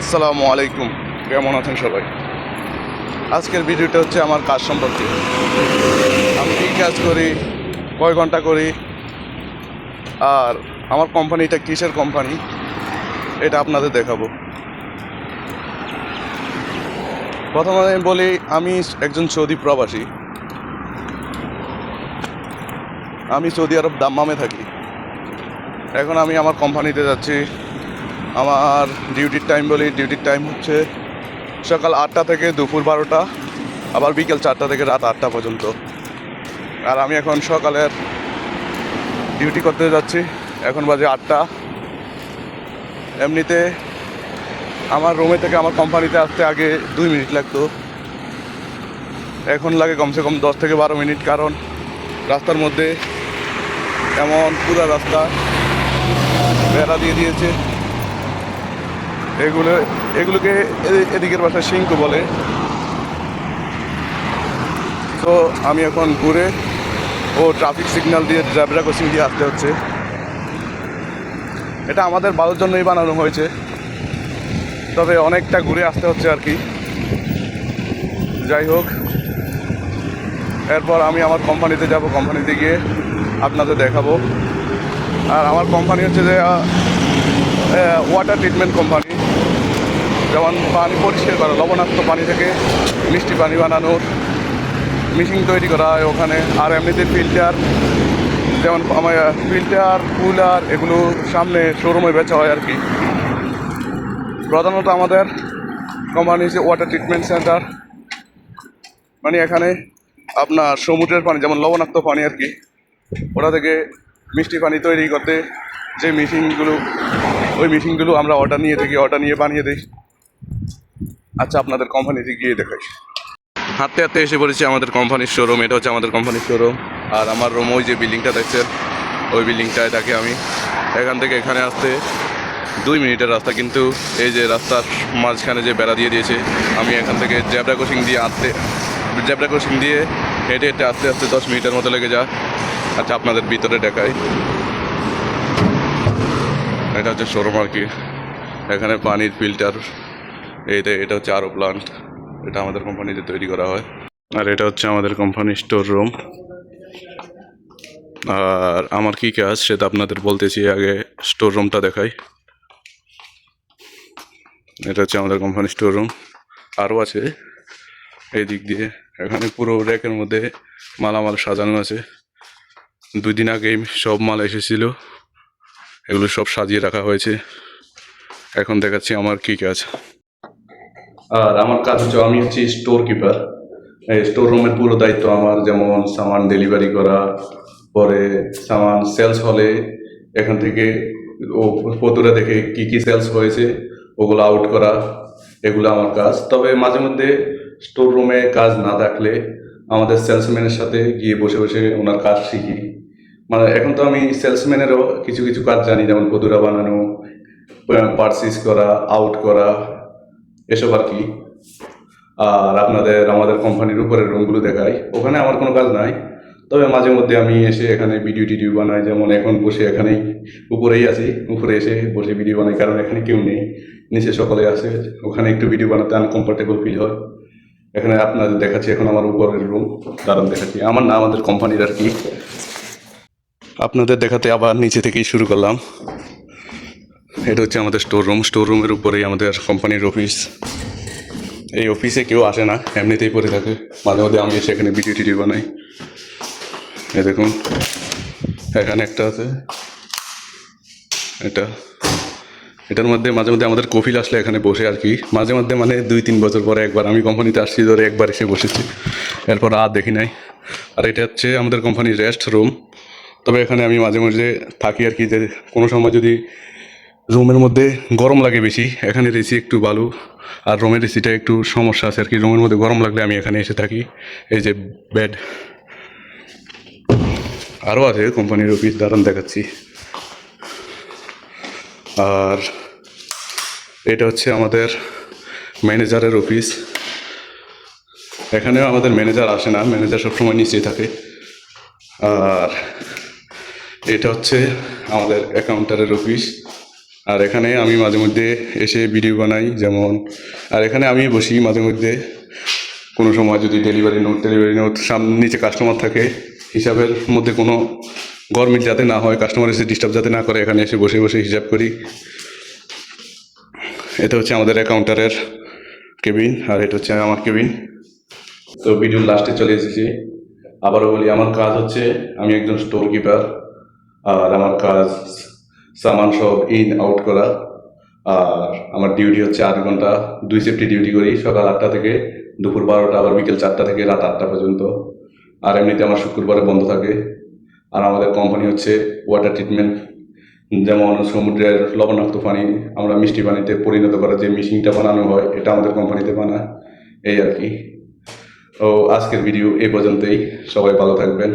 আসসালামু আলাইকুম। কেমন আছেন সবাই? আজকের ভিডিওটা হচ্ছে আমার কাজ সম্পর্কে। আমি কী কাজ করি, কয় ঘণ্টা করি, আর আমার কোম্পানিটা কিসের কোম্পানি, এটা আপনাদের দেখাবো। প্রথমে আমি বলি, আমি একজন সৌদি প্রবাসী। আমি সৌদি আরব দাম্মামে থাকি। এখন আমি আমার কোম্পানিতে যাচ্ছি। আমার ডিউটির টাইম বলি ডিউটির টাইম হচ্ছে সকাল আটটা থেকে দুপুর বারোটা, আবার বিকেল চারটা থেকে রাত আটটা পর্যন্ত। আর আমি এখন সকালের ডিউটি করতে যাচ্ছি, এখন বাজে আটটা। এমনিতে আমার রুমে থেকে আমার কোম্পানিতে আসতে আগে দুই মিনিট লাগতো। এখন লাগে কমসে কম দশ থেকে বারো মিনিট কারণ রাস্তার মধ্যে এমন পুরো রাস্তা বেড়া দিয়ে দিয়েছে। এগুলো, এগুলোকে এদিকের ভাষায় সিংকু বলে। তো আমি এখন ঘুরে ও ট্রাফিক সিগন্যাল দিয়ে জ্যাবরা ক্রসিং দিয়ে আসতে হচ্ছে। এটা আমাদের ভালোর জন্যই বানানো হয়েছে। তবে অনেকটা ঘুরে আসতে হচ্ছে আর কি। যাই হোক, এরপর আমি আমার কোম্পানিতে যাব। কোম্পানিতে গিয়ে আপনাদের দেখাবো। আর আমার কোম্পানি হচ্ছে যে ওয়াটার ট্রিটমেন্ট কোম্পানি যেমন পানি, পরিষ্কার করা, লবণাক্ত পানি থেকে মিষ্টি পানি বানানোর মেশিন তৈরি করা হয় ওখানে। আর এমনিতে ফিল্টার যেমন আমার ফিল্টার কুলার এগুলো সামনে শোরুমে বেচা হয় আর কি প্রধানত আমাদের কোম্পানি হচ্ছে ওয়াটার ট্রিটমেন্ট সেন্টার মানে এখানে আপনার সমুদ্রের পানি, যেমন লবণাক্ত পানি আর কি ওটা থেকে মিষ্টি পানি তৈরি করতে যে মেশিনগুলো ওই মেশিনগুলো আমরা অর্ডার নিয়ে থাকি অর্ডার নিয়ে বানিয়ে দিই। আচ্ছা আপনাদের কোম্পানিতে গিয়ে দেখাই। হাঁটতে হাঁটতে এসে পড়েছি আমাদের কোম্পানির শোরুম এটা হচ্ছে আমাদের কোম্পানির শোরুম আর আমার রুম ওই যে বিল্ডিংটা দেখছেন, ওই বিল্ডিংটায় থাকি আমি। এখান থেকে এখানে আসতে দুই মিনিটের রাস্তা, কিন্তু এই যে রাস্তার মাঝখানে যে বেড়া দিয়ে দিয়েছে, আমি এখান থেকে জ্যাবরা ক্রসিং দিয়ে আসতে জ্যাবরা ক্রসিং দিয়ে হেঁটে হেঁটে আস্তে আস্তে দশ মিনিটের মতো লেগে যায়। আচ্ছা আপনাদের ভিতরে দেখাই। এটা হচ্ছে শোরুম আর কি। এখানে পানির ফিল্টার এইটা, এটা হচ্ছে আরও প্লান্ট এটা আমাদের কোম্পানিতে তৈরি করা হয়। আর এটা হচ্ছে আমাদের কোম্পানির স্টোর রুম আর আমার কি কাজ সেটা আপনাদের বলতেছি, আগে স্টোর রুমটা দেখাই। এটা হচ্ছে আমাদের কোম্পানির স্টোর রুম আরও আছে, এই দিক দিয়ে। এখানে পুরো র্যাকের মধ্যে মালামাল সাজানো আছে। দুই দিন আগেই সব মাল এসেছিল। এগুলো সব সাজিয়ে রাখা হয়েছে। এখন দেখাচ্ছি আমার কি কাজ। আর আমার কাজ হচ্ছে, আমি হচ্ছি স্টোর কিপার স্টোর রুমের পুরো দায়িত্ব আমার, যেমন সামান ডেলিভারি করা, পরে সামান সেলস হলে এখান থেকে ও পতুরা দেখে কি কি সেলস হয়েছে, ওগুলো আউট করা, এগুলো আমার কাজ। তবে মাঝে মধ্যে স্টোর রুমে কাজ না থাকলে আমাদের সেলসম্যানের সাথে গিয়ে বসে বসে ওনার কাজ শিখি। মানে এখন তো আমি সেলসম্যানেরও কিছু কিছু কাজ জানি, যেমন পতুরা বানানো পার্সিস করা আউট করা এসব আর কি আর আপনাদের আমাদের কোম্পানির উপরের রুমগুলো দেখাই। ওখানে আমার কোনো কাজ নাই। তবে মাঝে মধ্যে আমি এসে এখানে ভিডিও টিডিও বানাই, যেমন এখন বসে এখানেই উপরেই আছি, উপরে এসে বসে ভিডিও বানাই, কারণ এখানে কেউ নেই। নিচে সকলে আসে ওখানে একটু ভিডিও বানাতে আনকমফোর্টেবল ফিল হয়। এখানে আপনাদের দেখাচ্ছি এখন আমার উপরের রুম দারুণ দেখাচ্ছি। আমার না, আমাদের কোম্পানির আর কি। আপনাদের দেখাতে আবার নিচে থেকেই শুরু করলাম। এটা হচ্ছে আমাদের স্টোর রুম স্টোর রুমের উপরেই আমাদের কোম্পানির অফিস এই অফিসে কেউ আসে না, এমনিতেই পড়ে থাকে। মাঝে মধ্যে আমি এসে এখানে ভিডিও টিডিও বানাই। এই দেখুন, এখানে একটা আছে। এটা, এটার মধ্যে মাঝে মধ্যে আমাদের কফিল আসলে এখানে বসে আর কি। মাঝে মধ্যে মানে দুই তিন বছর পরে একবার আমি কোম্পানিতে আসছি, ধরে একবার এসে বসেছি। এরপর আর দেখি নাই। আর এটা হচ্ছে আমাদের কোম্পানির রেস্ট রুম তবে এখানে আমি মাঝে মাঝে থাকি আর কি যে কোনো সময় যদি রুমের মধ্যে গরম লাগে বেশি। এখানে এসি একটু ভালো আর রুমের এসিটা একটু সমস্যা আছে আর কি রুমের মধ্যে গরম লাগলে আমি এখানে এসে থাকি। এই যে বেড আরও আছে কোম্পানির অফিস দাঁড়ান দেখাচ্ছি। আর এটা হচ্ছে আমাদের ম্যানেজারের অফিস এখানেও আমাদের ম্যানেজার আসে না ম্যানেজার সবসময় নিচেই থাকে। আর এটা হচ্ছে আমাদের অ্যাকাউন্টারের অফিস আর এখানে আমি মাঝে মধ্যে এসে ভিডিও বানাই, যেমন, আর এখানে আমি বসি মাঝে মধ্যে। কোনো সময় যদি ডেলিভারি নোট ডেলিভারি নোট সামনে নিচে কাস্টমার থাকে, হিসাবের মধ্যে কোনো গরমিট যাতে না হয় কাস্টমার এসে ডিস্টার্ব যাতে না করে, এখানে এসে বসে বসে হিসাব করি। এটা হচ্ছে আমাদের অ্যাকাউন্টারের কেবিন, আর এটা হচ্ছে আমার কেবিন। তো ভিডিওর লাস্টে চলে এসেছি। আবারও বলি, আমার কাজ হচ্ছে, আমি একজন স্টোর কিপার আর আমার কাজ সামান সব ইন আউট করা। আর আমার ডিউটি হচ্ছে আট ঘণ্টা। দুই সেফটি ডিউটি করি, সকাল আটটা থেকে দুপুর বারোটা, আবার বিকেল চারটা থেকে রাত আটটা পর্যন্ত। আর এমনিতে আমার শুক্রবারে বন্ধ থাকে। আর আমাদের কোম্পানি হচ্ছে ওয়াটার ট্রিটমেন্ট যেমন সমুদ্রের লবণাক্ত পানি, আমরা মিষ্টি পানিতে পরিণত করার যে মেশিনটা বানানো হয়, এটা আমাদের কোম্পানিতে বানায় এই আর কি। ও আজকের ভিডিও এই পর্যন্তই। সবাই ভালো থাকবেন।